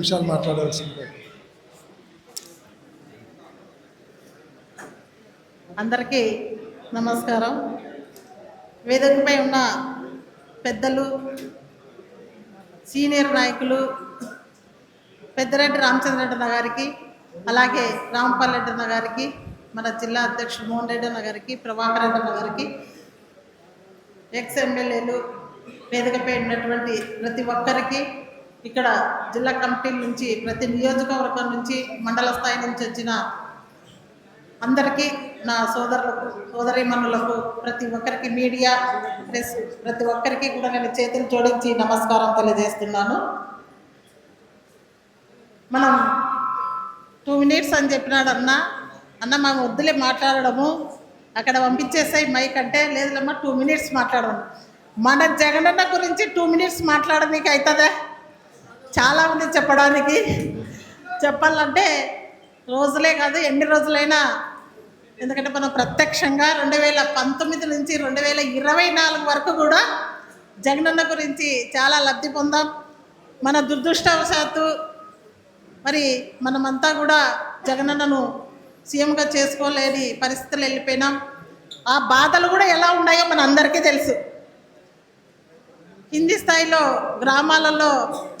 నిమిషాలు మాట్లాడవలసిందే. అందరికీ నమస్కారం. వేదికపై ఉన్న పెద్దలు సీనియర్ నాయకులు పెద్దరెడ్డి రామచంద్రరెడ్డి అన్న గారికి అలాగే రాంపాల్ రెడ్డి అన్న గారికి మన జిల్లా అధ్యక్షుడు మోహన్ రెడ్డి అన్న గారికి ప్రభాకర్ రెడ్డి అన్న గారికి ఎక్స్ ఎమ్మెల్యేలు వేదికపై ఉన్నటువంటి ప్రతి ఒక్కరికి ఇక్కడ జిల్లా కమిటీల నుంచి ప్రతి నియోజకవర్గం నుంచి మండల స్థాయి నుంచి వచ్చిన అందరికీ నా సోదరులకు సోదరీమణులకు ప్రతి ఒక్కరికి మీడియా ప్రెస్ ప్రతి ఒక్కరికి కూడా నేను చేతులు జోడించి నమస్కారం తెలియజేస్తున్నాను. మనం టూ మినిట్స్ అని చెప్పినాడు అన్న. అన్న మా వద్దులే మాట్లాడడము. అక్కడ పంపించేసాయి మైక్ అంటే లేదులమ్మా టూ మినిట్స్ మాట్లాడడం మన జగనన్న గురించి టూ మినిట్స్ మాట్లాడడానికి అవుతుందా చాలా ఉంది చెప్పడానికి చెప్పాలంటే రోజులే కాదు ఎన్ని రోజులైనా. ఎందుకంటే మనం ప్రత్యక్షంగా రెండు వేల పంతొమ్మిది నుంచి రెండు వేల ఇరవై నాలుగు వరకు కూడా జగనన్న గురించి చాలా లబ్ధి పొందాం. మన దురదృష్టవశాత్తు మరి మనమంతా కూడా జగనన్నను సీఎంగా చేసుకోలేని పరిస్థితులు వెళ్ళిపోయినాం. ఆ బాధలు కూడా ఎలా ఉన్నాయో మన అందరికీ తెలుసు. కింది స్థాయిలో గ్రామాలలో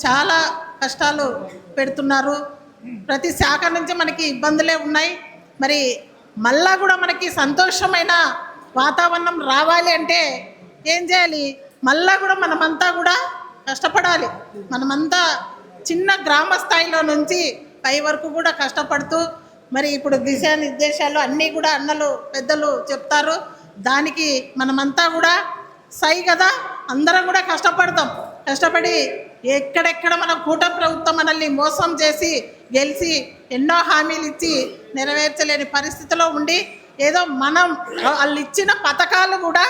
చాలా కష్టాలు పెడుతున్నారు. ప్రతి శాఖ నుంచి మనకి ఇబ్బందులే ఉన్నాయి. మరి మళ్ళా కూడా మనకి సంతోషమైన వాతావరణం రావాలి అంటే ఏం చేయాలి? మళ్ళా కూడా మనమంతా కూడా కష్టపడాలి. మనమంతా చిన్న గ్రామ స్థాయిలో నుంచి పై వరకు కూడా కష్టపడుతూ మరి ఇప్పుడు దిశానిర్దేశాలు అన్నీ కూడా అన్నలు పెద్దలు చెప్తారు. దానికి మనమంతా కూడా సై కదా? అందరం కూడా కష్టపడతాం. కష్టపడి ఎక్కడెక్కడ మన కూటమి ప్రభుత్వం మనల్ని మోసం చేసి గెలిచి ఎన్నో హామీలు ఇచ్చి నెరవేర్చలేని పరిస్థితిలో ఉండి ఏదో మనం వాళ్ళు ఇచ్చిన పథకాలు కూడా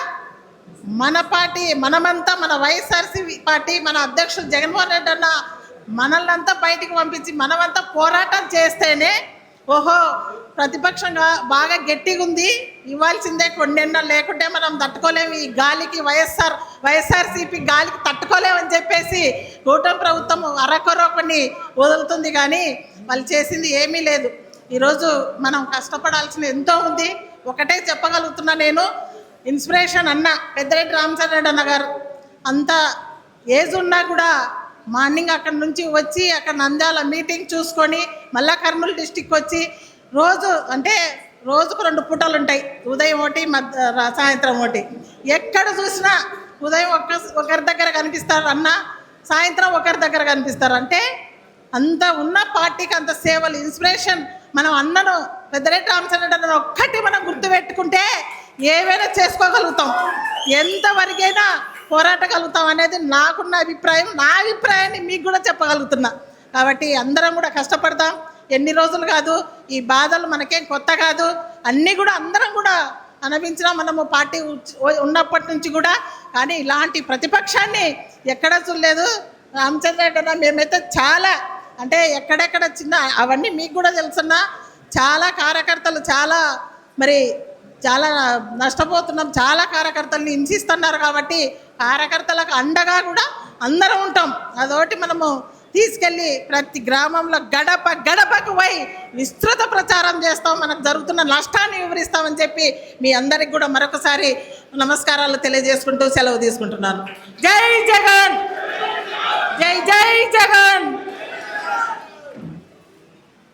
మన పార్టీ మనమంతా మన వైఎస్ఆర్సీ పార్టీ మన అధ్యక్షుడు జగన్మోహన్ రెడ్డి అన్న మనల్నంతా బయటికి పంపించి మనమంతా పోరాటం చేస్తేనే ఓహో ప్రతిపక్షంగా బాగా గట్టిగా ఉంది. ఇవ్వాల్సిందే కొండెన్నో లేకుంటే మనం తట్టుకోలేము. ఈ గాలికి వైఎస్ఆర్ వైఎస్ఆర్సీపీ గాలికి తట్టుకోలేమని చెప్పేసి కూటమి ప్రభుత్వం అరకొర కొన్ని వదులుతుంది కానీ వాళ్ళు చేసింది ఏమీ లేదు. ఈరోజు మనం కష్టపడాల్సిన ఎంతో ఉంది. ఒకటే చెప్పగలుగుతున్నా నేను. ఇన్స్పిరేషన్ అన్న పెద్దరెడ్డి రామచంద్రరెడ్డి అన్న గారు అంత ఏజ్ ఉన్నా కూడా మార్నింగ్ అక్కడ నుంచి వచ్చి అక్కడ నంద్యాల మీటింగ్ చూసుకొని మళ్ళా కర్నూలు డిస్టిక్ వచ్చి రోజు అంటే రోజుకు రెండు పూటలు ఉంటాయి. ఉదయం ఒకటి మధ్య సాయంత్రం ఒకటి. ఎక్కడ చూసినా ఉదయం ఒక్క ఒకరి దగ్గర కనిపిస్తారు అన్న సాయంత్రం ఒకరి దగ్గర కనిపిస్తారు. అంటే అంత ఉన్న పార్టీకి అంత సేవలు ఇన్స్పిరేషన్ మనం అన్నను పెద్దరెడ్డి రామచంద్ర ఒక్కటి మనం గుర్తుపెట్టుకుంటే ఏవైనా చేసుకోగలుగుతాం. ఎంతవరకైనా పోరాటగలుగుతాం అనేది నాకున్న అభిప్రాయం నా అభిప్రాయాన్ని మీకు కూడా చెప్పగలుగుతున్నా. కాబట్టి అందరం కూడా కష్టపడతాం. ఎన్ని రోజులు కాదు ఈ బాధలు మనకేం కొత్త కాదు. అన్నీ కూడా అందరం కూడా అనిపించిన మనము పార్టీ ఉన్నప్పటి నుంచి కూడా. కానీ ఇలాంటి ప్రతిపక్షాన్ని ఎక్కడ చూడలేదు. రామచంద్ర రెడ్డి మేమైతే చాలా అంటే ఎక్కడెక్కడ చిన్న అవన్నీ మీకు కూడా తెలుసున్నా. చాలా కార్యకర్తలు చాలా మరి చాలా నష్టపోతున్నాం. చాలా కార్యకర్తల్ని హింసిస్తున్నారు కాబట్టి కార్యకర్తలకు అండగా కూడా అందరం ఉంటాం. అదొకటి మనము తీసుకెళ్ళి ప్రతి గ్రామంలో గడప గడపకు పోయి విస్తృత ప్రచారం చేస్తాం. మనకు జరుగుతున్న నష్టాన్ని వివరిస్తామని చెప్పి మీ అందరికి కూడా మరొకసారి నమస్కారాలు తెలియజేసుకుంటూ సెలవు తీసుకుంటున్నాను. జై జగన్! జై జై జగన్!